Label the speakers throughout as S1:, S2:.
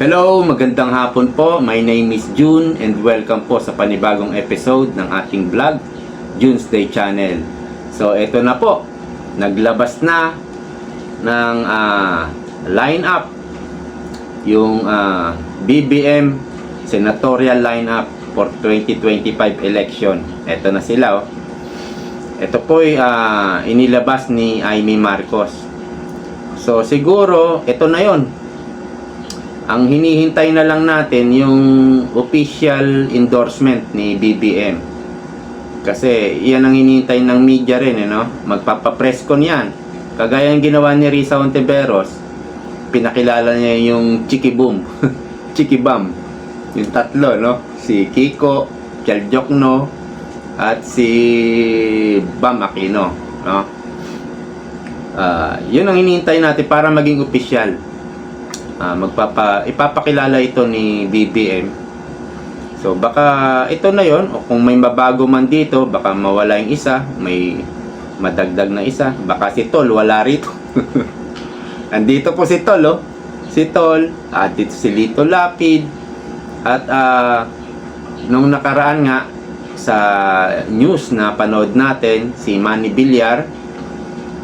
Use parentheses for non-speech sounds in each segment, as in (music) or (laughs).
S1: Hello, magandang hapon po. My name is June and welcome po sa panibagong episode ng ating vlog, June's Day Channel. So, eto na po. Naglabas na ng ah, lineup yung ah, BBM senatorial lineup for 2025 election. Eto na sila oh. Ito po ay ah, inilabas ni Amy Marcos. So siguro ito na 'yon. Ang hinihintay na lang natin yung official endorsement ni BBM. Kasi yan ang hinihintay ng media rin, eh, no? Magpapapress con yan. Kagaya ng ginawa ni Risa Ontiveros, pinakilala niya yung Chiki Boom. (laughs) Chiki Bam. Yung tatlo, no? Si Kiko, Chel Jokno, at si Bam Aquino, no? Ah, yun ang hinihintay natin para maging official. Ah, magpapa ipapakilala ito ni BBM. So baka ito na 'yon o kung may mabago man dito, baka mawala yung isa, may madagdag na isa, baka si Tol wala rito. (laughs) Andito po si Tol, oh. Si Tol, at dito si Lito Lapid. At ah, nung nakaraan nga sa news na panood natin, si Manny Villar,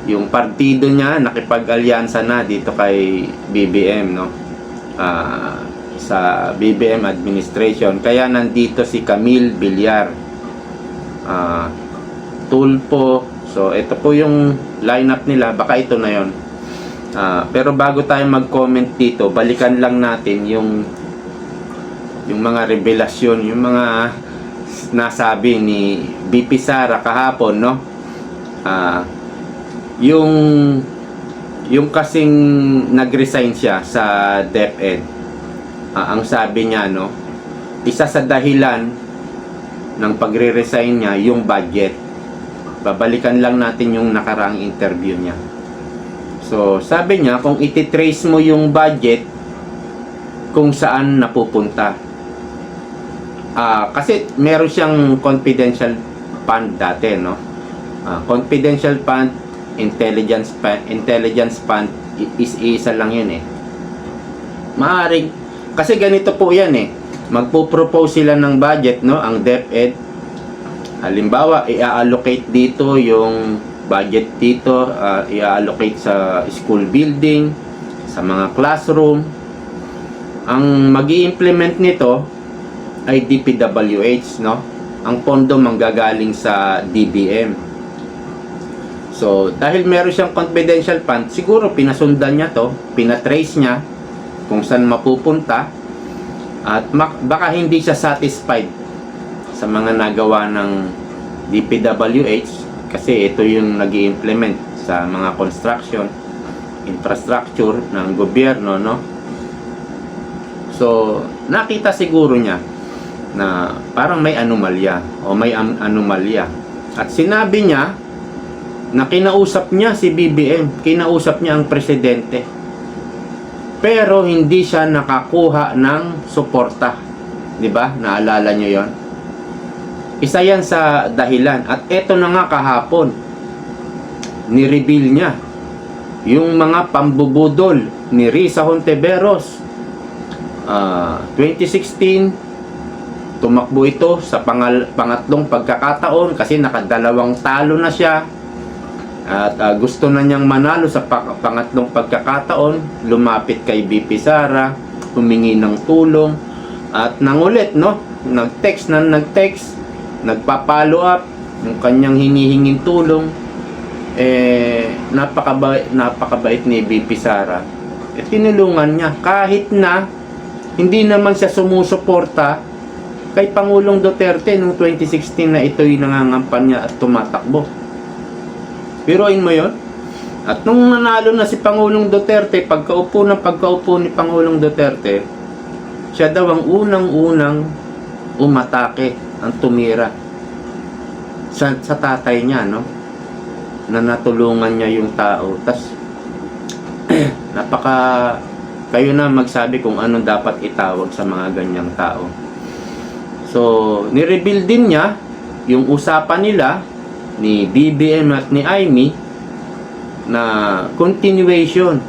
S1: yung partido niya nakipag-alyansa na dito kay BBM no? Ah, sa BBM administration. Kaya nandito si Camille Villar. Ah, Tulpo. So ito po yung lineup nila. Baka ito na yon Ah, pero bago tayo mag-comment dito balikan lang natin yung yung mga revelasyon yung mga nasabi ni BP Sara kahapon no? Ah, yung yung kasing nag-resign siya sa DepEd ah, ang sabi niya no isa sa dahilan ng pagre-resign niya yung budget. Babalikan lang natin yung nakaraang interview niya. So sabi niya kung ititrace mo yung budget kung saan napupunta. Ah kasi meron siyang confidential fund dati no? Ah, confidential fund, intelligence fund, intelligence i- is isa lang 'yun eh. Maaring kasi ganito po 'yan eh. Magpo-propose sila ng budget no, ang DepEd. Halimbawa, i-allocate dito yung budget dito, ah, i-allocate sa school building, sa mga classroom. Ang magi-implement nito ay DPWH no. Ang pondo manggagaling sa DBM. So, dahil meron siyang confidential fund, siguro pinasundan niya to, pinatrace niya kung saan mapupunta at baka hindi siya satisfied sa mga nagawa ng DPWH kasi ito yung nag implement sa mga construction infrastructure ng gobyerno no? So nakita siguro niya na parang may anomalya o may an- anomalya. At sinabi niya na kinausap niya si BBM, kinausap niya ang presidente. Pero hindi siya nakakuha ng suporta. 'Di ba? Naalala niyo 'yon? Isa 'yan sa dahilan at eto na nga kahapon. Ni-reveal niya yung mga pambubudol ni Risa Honteveros. Ah, 2016 tumakbo ito sa pangal, pangatlong pagkakataon kasi nakadalawang talo na siya at ah, gusto na niyang manalo sa pa- pangatlong pagkakataon, lumapit kay BP Sara, humingi ng tulong, at nangulit, no? Nag-text na nag-text, nagpa-follow up, yung kanyang hinihinging tulong, eh, napakabait, napakabait ni BP Sara. Eh, tinulungan niya, kahit na, hindi naman siya sumusuporta kay Pangulong Duterte noong 2016 na ito'y nangangampanya at tumatakbo. Biruin mo yon. At nung nanalo na si Pangulong Duterte, pagkaupo ng pagkaupo ni Pangulong Duterte, siya daw ang unang-unang umatake, ang tumira sa, sa tatay niya, no? Na natulungan niya yung tao. Tas, (clears throat) napaka, kayo na magsabi kung ano dapat itawag sa mga ganyang tao. So, nireveal din niya yung usapan nila ni BBM at ni Amy na continuation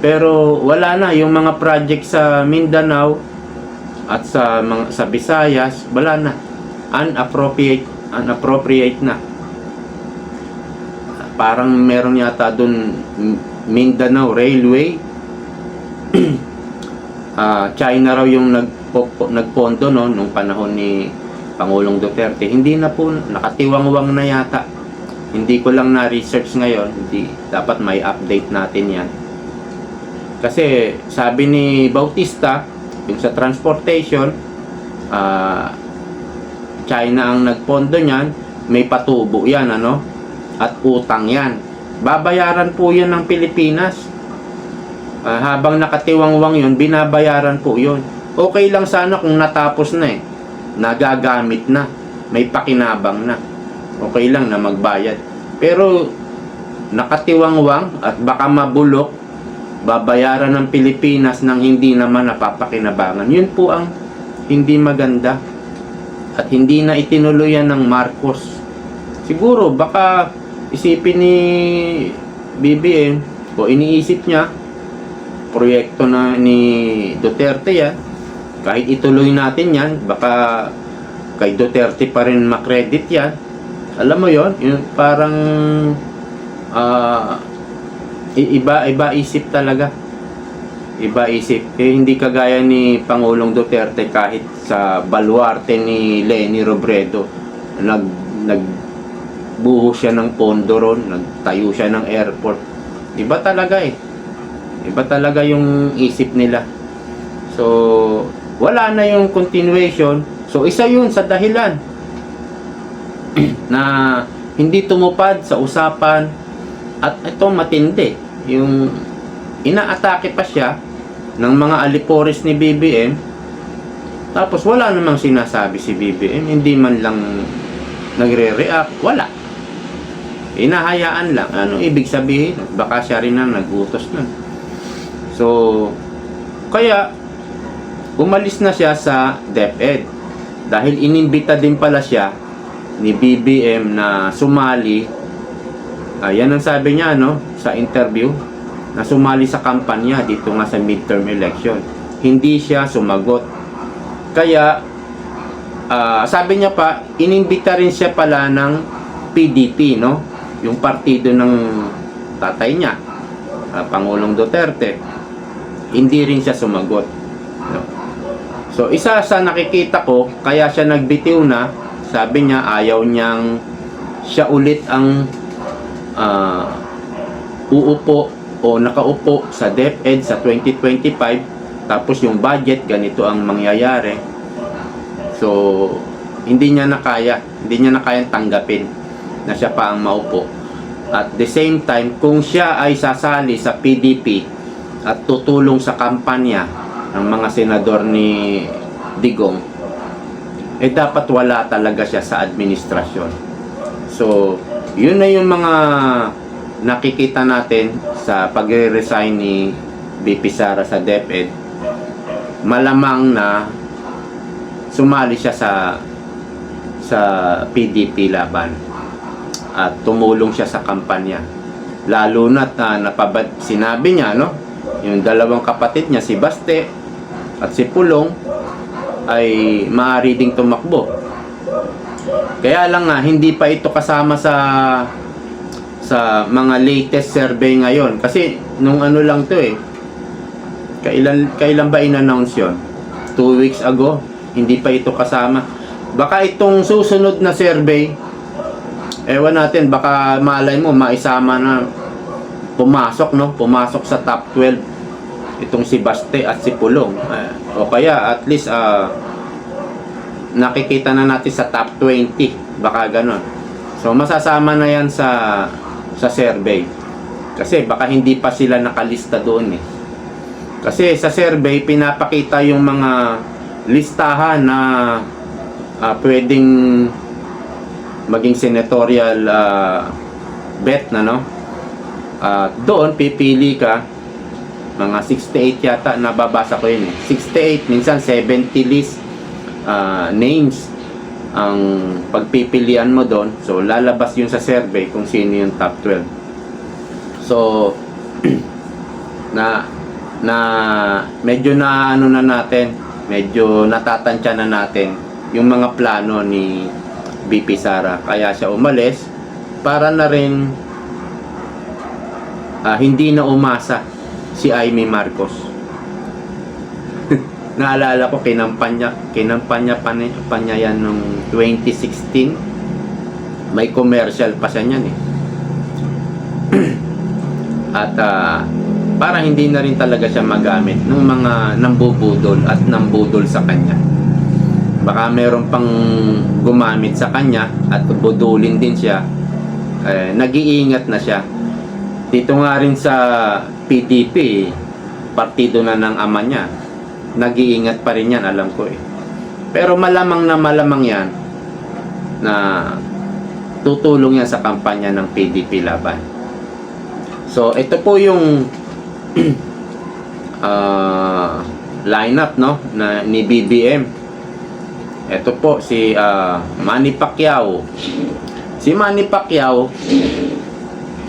S1: Pero wala na yung mga project sa Mindanao at sa mga sa Visayas, wala na. Unappropriate, unappropriate na. Parang meron yata doon Mindanao Railway. (clears throat) Ah, China raw yung nagpo, nagpondo no nung panahon ni Pangulong Duterte. Hindi na po nakatiwangwang na yata. Hindi ko lang na-research ngayon, hindi dapat may update natin 'yan. Kasi sabi ni Bautista, yung sa transportation, ah, China ang nagpondo niyan, may patubo yan, ano? At utang yan. Babayaran po yan ng Pilipinas. Ah, habang nakatiwangwang yun, binabayaran po yun. Okay lang sana kung natapos na eh. Nagagamit na. May pakinabang na. Okay lang na magbayad. Pero nakatiwangwang at baka mabulok, babayaran ng Pilipinas ng hindi naman napapakinabangan. Yun po ang hindi maganda. At hindi na itinuluyan ng Marcos. Siguro baka isipin ni BBM o iniisip niya proyekto na ni Duterte yan kahit ituloy natin yan baka kay Duterte pa rin makredit yan. Alam mo yon yung parang i- iba iba isip talaga. Iba isip. Eh, hindi kagaya ni Pangulong Duterte kahit sa baluarte ni Leni Robredo. Nag nag buho siya ng pondo ron nagtayo siya ng airport. Iba talaga eh. Iba talaga yung isip nila. So wala na yung continuation. So isa yun sa dahilan (clears throat) na hindi tumupad sa usapan at ito matindi. Yung inaatake pa siya ng mga alipores ni BBM tapos wala namang sinasabi si BBM hindi man lang nagre-react. Wala. Inahayaan lang. Ano ibig sabihin? Baka siya rin ang nagutos nun. So kaya umalis na siya sa DepEd. Dahil inimbita din pala siya ni BBM na sumali. Ayan ang sabi niya no sa interview na sumali sa kampanya dito nga sa midterm election. Hindi siya sumagot. Kaya ah, sabi niya pa inimbita rin siya pala ng PDP no? Yung partido ng tatay niya ah, Pangulong Duterte. Hindi rin siya sumagot? So isa sa nakikita ko kaya siya nagbitiw na sabi niya ayaw niyang siya ulit ang ah, uupo o nakaupo sa DepEd sa 2025 tapos yung budget ganito ang mangyayari. So hindi niya nakaya hindi niya nakayang tanggapin na siya pa ang maupo. At the same time kung siya ay sasali sa PDP at tutulong sa kampanya ng mga senador ni Digong eh dapat wala talaga siya sa administrasyon. So yun na yung mga nakikita natin sa pagre-resign ni BP Sara sa DepEd. Malamang na sumali siya sa sa PDP laban at tumulong siya sa kampanya. Lalo na napabad sinabi niya no yung dalawang kapatid niya si Baste at si Pulong ay maaari ding tumakbo. Kaya lang nga hindi pa ito kasama sa sa mga latest survey ngayon. Kasi nung ano lang to eh kailan kailan ba in-announce yon? Two weeks ago hindi pa ito kasama. Baka itong susunod na survey ewan natin baka malay mo maisama na pumasok no? Pumasok sa top 12 itong si Baste at si Pulong. Eh, o kaya at least ah, nakikita na natin sa top 20 baka ganon. So masasama na yan sa sa survey. Kasi baka hindi pa sila nakalista doon eh. Kasi sa survey pinapakita yung mga listahan na ah, pwedeng maging senatorial ah, bet na no? At doon pipili ka mga 68 yata nababasa ko yun eh. 68 minsan 70 list ah, names ang pagpipilian mo doon so lalabas yun sa survey kung sino yung top 12 so (clears throat) na na medyo na ano na natin, medyo natatansya na natin yung mga plano ni BP Sara. Kaya siya umalis para na rin ah, hindi na umasa si Amy Marcos. (laughs) Naalala ko kinampanya, kinampanya pa, ni, pa yan nung 2016. May commercial pa siya niyan eh. (clears throat) At ah, para hindi na rin talaga siya magamit ng mga nambubudol at nambudol sa kanya. Baka meron pang gumamit sa kanya at budulin din siya. Eh, nag-iingat na siya. Dito nga rin sa PDP, partido na ng ama niya. Nag-iingat pa rin yan, alam ko eh. Pero malamang na malamang yan na tutulong yan sa kampanya ng PDP laban. So, ito po yung (clears throat) ah lineup no na ni BBM. Ito po si ah, Manny Pacquiao. Si Manny Pacquiao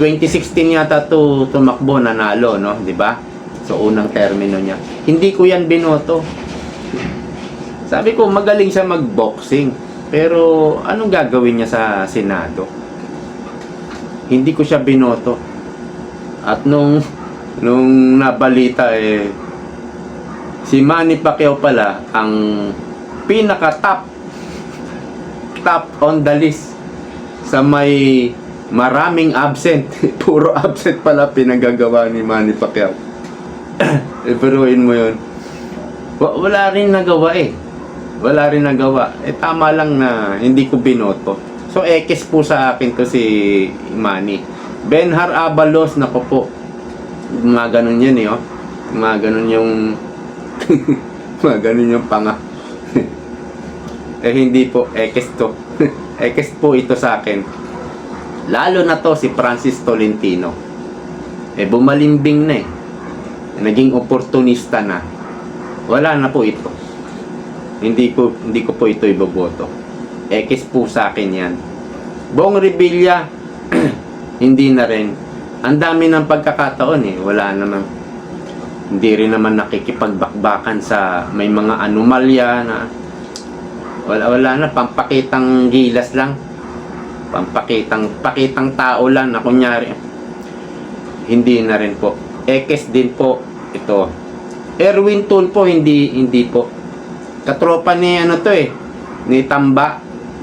S1: 2016 yata to tumakbo nanalo no, 'di ba? So unang termino niya. Hindi ko 'yan binoto. Sabi ko magaling siya magboxing. Pero anong gagawin niya sa Senado? Hindi ko siya binoto. At nung nung nabalita eh si Manny Pacquiao pala ang pinaka top top on the list sa may maraming absent (laughs) puro absent pala pinagagawa ni Manny Pacquiao (clears throat) eh, peruin mo yun Wa- wala rin nagawa eh wala rin nagawa eh tama lang na hindi ko binoto so ekes po sa akin to si Manny Benhar Abalos nako po mga ganun yan eh, oh. Mga ganun yung... (laughs) mga ganun yung panga. (laughs) eh, hindi po. Ekes to. Ekes po ito sa akin. Lalo na to si Francis Tolentino. Eh, bumalimbing na eh. Naging oportunista na. Wala na po ito. Hindi ko, hindi ko po ito iboboto. Ekes po sa akin yan. Bong Revilla, (clears throat) hindi na rin ang dami ng pagkakataon eh. Wala naman. Hindi rin naman nakikipagbakbakan sa may mga anomalya na wala wala na pampakitang gilas lang. Pampakitang pakitang tao lang na kunyari hindi na rin po. Ekes din po ito. Erwin Tulfo hindi hindi po. Katropa ni ano to eh ni Tamba.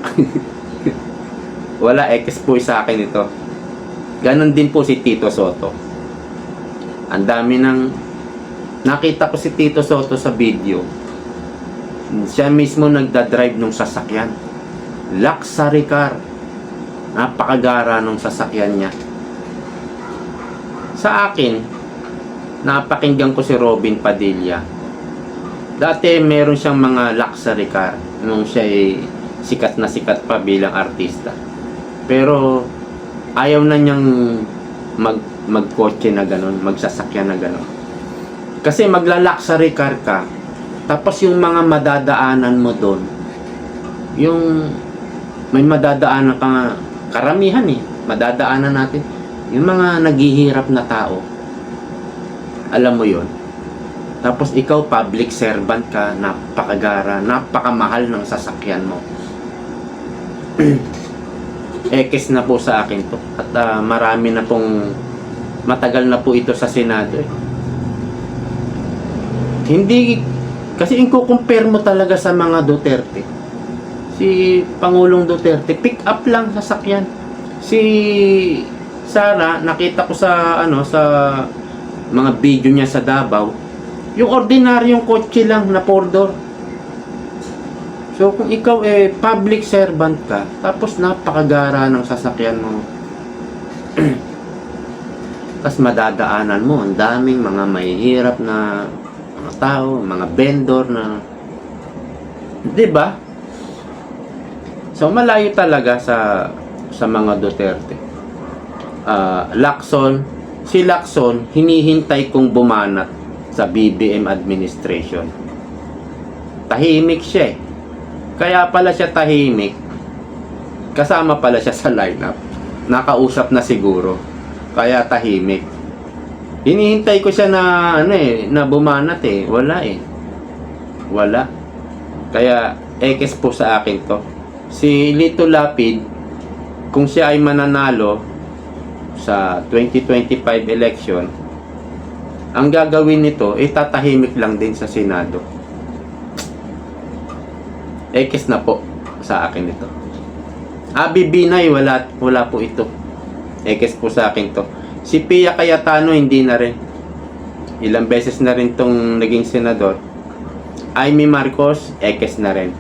S1: (laughs) wala ekes po sa akin ito. Ganon din po si Tito Soto. Ang dami ng nakita ko si Tito Soto sa video. Siya mismo nagda-drive ng sasakyan. Luxury car. Napakagara ng sasakyan niya. Sa akin, napakinggan ko si Robin Padilla. Dati meron siyang mga luxury car nung siya ay sikat na sikat pa bilang artista. Pero ayaw na niyang mag magkotse na ganun, magsasakyan na ganun. Kasi magla-luxury car ka, tapos yung mga madadaanan mo doon, yung may madadaanan ka karamihan eh, madadaanan natin, yung mga naghihirap na tao, alam mo yon tapos ikaw public servant ka, napakagara, napakamahal ng sasakyan mo. (clears throat) Ekes na po sa akin to. At ah, marami na pong matagal na po ito sa Senado eh. Hindi kasi inko-compare mo talaga sa mga Duterte. Si Pangulong Duterte, pick up lang sasakyan. Si Sara, nakita ko sa ano sa mga video niya sa Davao, yung ordinaryong kotse lang na four door. So kung ikaw eh public servant ka, tapos napakagara ng sasakyan mo. (clears throat) tapos madadaanan mo ang daming mga mahihirap na mga tao, mga vendor na 'di ba? So malayo talaga sa sa mga Duterte. Ah, Lacson, si Lacson hinihintay kong bumanat sa BBM administration. Tahimik siya eh. Kaya pala siya tahimik. Kasama pala siya sa lineup. Nakausap na siguro. Kaya tahimik. Hinihintay ko siya na ano eh, na bumanat eh. Wala eh. Wala. Kaya ekes po sa akin to. Si Lito Lapid, kung siya ay mananalo sa 2025 election, ang gagawin nito, eh tatahimik lang din sa Senado. Ekes na po sa akin ito. Abi Binay, wala, wala po ito. Ekes po sa akin to. Si Pia Cayetano, hindi na rin. Ilang beses na rin tong naging senador. Amy Marcos, ekes na rin.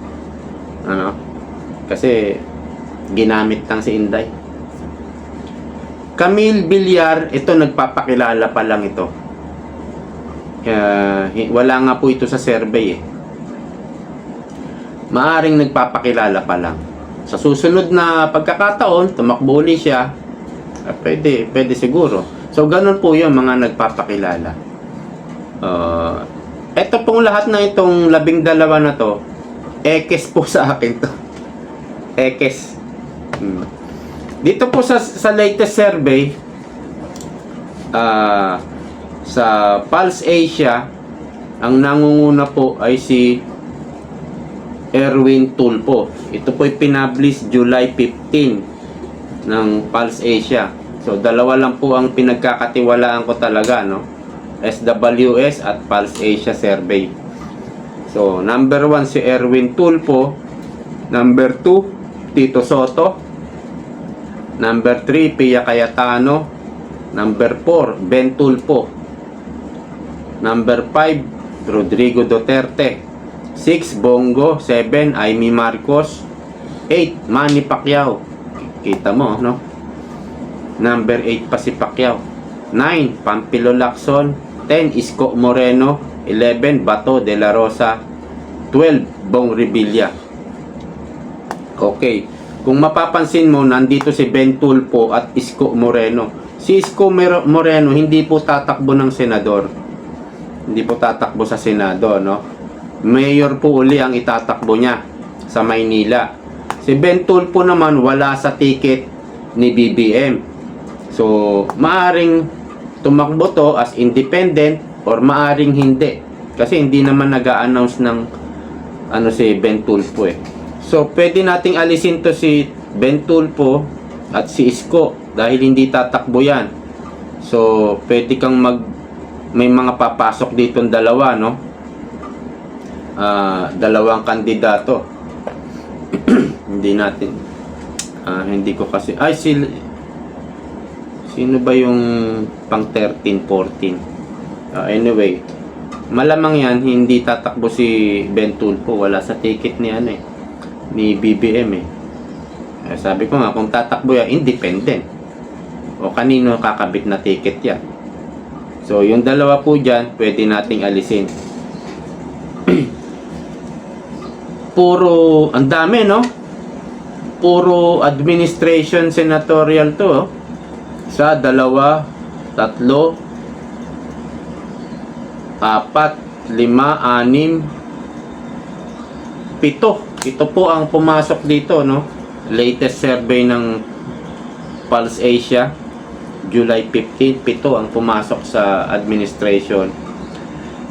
S1: Ano? Kasi ginamit lang si Inday. Camille Villar, ito nagpapakilala pa lang ito. Hi- wala nga po ito sa survey eh. Maaring nagpapakilala pa lang. Sa susunod na pagkakataon, tumakbo uli siya, ah, pwede, pwede siguro. So, ganun po yung mga nagpapakilala. Uh, ito pong lahat na itong labing dalawa na to, ekes po sa akin to. Ekes. Hmm. Dito po sa, sa latest survey, ah, sa Pulse Asia, ang nangunguna po ay si Erwin Tulpo. Ito po ay pinablish July 15 ng Pulse Asia. So, dalawa lang po ang pinagkakatiwalaan ko talaga, no? SWS at Pulse Asia Survey. So, number 1 si Erwin Tulpo. Number 2, Tito Soto. Number 3, Pia Cayetano. Number 4, Ben Tulpo. Number 5, Rodrigo Duterte. 6, Bongo. 7, Amy Marcos. 8, Manny Pacquiao. Kita mo, no? Number 8 pa si Pacquiao. 9, Pampilo Lacson. 10, Isko Moreno. 11, Bato de la Rosa. 12, Bong Revilla. Okay. Kung mapapansin mo, nandito si Ben Tulpo at Isko Moreno. Si Isko Moreno hindi po tatakbo ng senador. Hindi po tatakbo sa Senado, no? Mayor po uli ang itatakbo niya sa Maynila. Si Ben Tulpo naman wala sa ticket ni BBM. So, maaring tumakbo to as independent or maaring hindi. Kasi hindi naman nag-a-announce ng ano si Ben Tulpo eh. So, pwede nating alisin to si Ben Tulpo at si Isko dahil hindi tatakbo yan. So, pwede kang mag may mga papasok dito dalawa, no? Ah, dalawang kandidato. (clears throat) hindi natin ah, hindi ko kasi ay si sino ba yung pang 13 14 Ah, anyway malamang yan hindi tatakbo si Ben Tulfo wala sa ticket ni ano eh ni BBM eh. Eh, sabi ko nga kung tatakbo yan independent. O kanino kakabit na ticket yan? So yung dalawa po dyan pwede nating alisin. (clears throat) Puro ang dami no? Puro administration senatorial to oh. sa dalawa tatlo apat lima anim pito ito po ang pumasok dito no? Latest survey ng Pulse Asia July 15 pito ang pumasok sa administration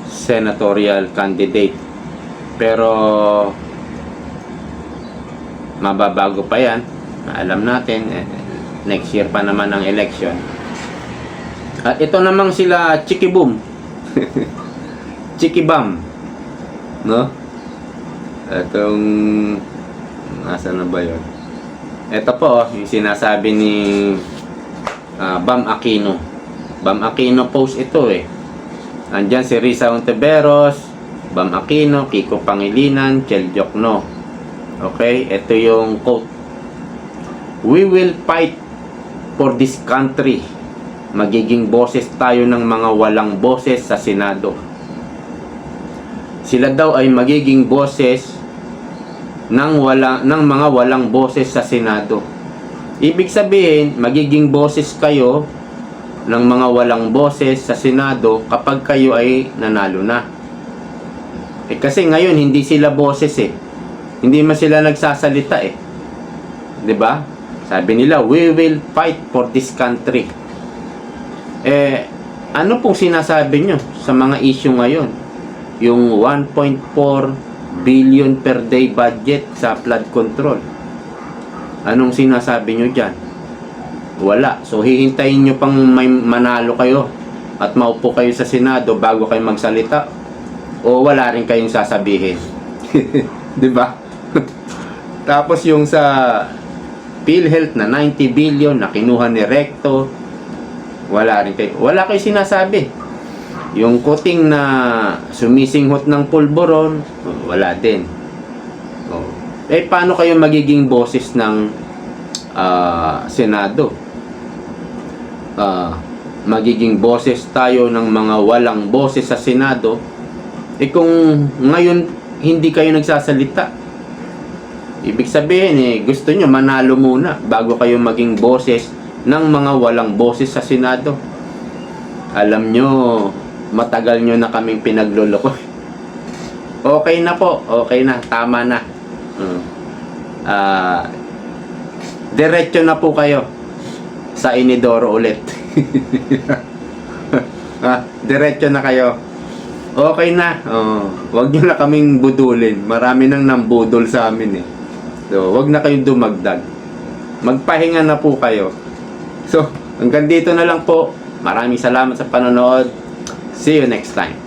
S1: senatorial candidate. Pero mababago pa yan. Alam natin eh, next year pa naman ang election. At ito namang sila Chikiboom (laughs) Chikibam no itong nasa na ba yun ito po yung sinasabi ni ah, Bam Aquino Bam Aquino post ito eh andyan si Risa Ontiveros Bam Aquino, Kiko Pangilinan, Chel Jokno Okay, ito yung quote. We will fight for this country. Magiging boses tayo ng mga walang boses sa Senado. Sila daw ay magiging boses ng wala ng mga walang boses sa Senado. Ibig sabihin, magiging boses kayo ng mga walang boses sa Senado kapag kayo ay nanalo na. Eh kasi ngayon hindi sila boses eh. Hindi man sila nagsasalita eh. 'Di ba? Sabi nila, we will fight for this country. Eh ano pong sinasabi nyo sa mga issue ngayon? Yung 1.4 billion per day budget sa flood control. Anong sinasabi nyo dyan? Wala. So, hihintayin nyo pang may manalo kayo at maupo kayo sa Senado bago kayo magsalita? O wala rin kayong sasabihin? (laughs) Di ba? (laughs) Tapos yung sa PhilHealth na 90 billion na kinuha ni Recto, wala rin kayo. Wala kayo sinasabi. Yung kuting na sumisinghot ng pulboron, wala din. Oh. Eh, paano kayo magiging boses ng ah, Senado? Ah, magiging boses tayo ng mga walang boses sa Senado, eh kung ngayon hindi kayo nagsasalita, ibig sabihin eh, gusto nyo manalo muna bago kayo maging boses ng mga walang boses sa Senado. Alam nyo, matagal nyo na kaming pinagluloko. Okay na po, okay na, tama na. Mm. Ah, diretso na po kayo sa Inidoro ulit. (laughs) ah, diretso na kayo. Okay na. Oh, wag niyo na kaming budulin. Marami nang nambudol sa amin eh. So, wag na kayong dumagdag. Magpahinga na po kayo. So, hanggang dito na lang po. Maraming salamat sa panonood. See you next time.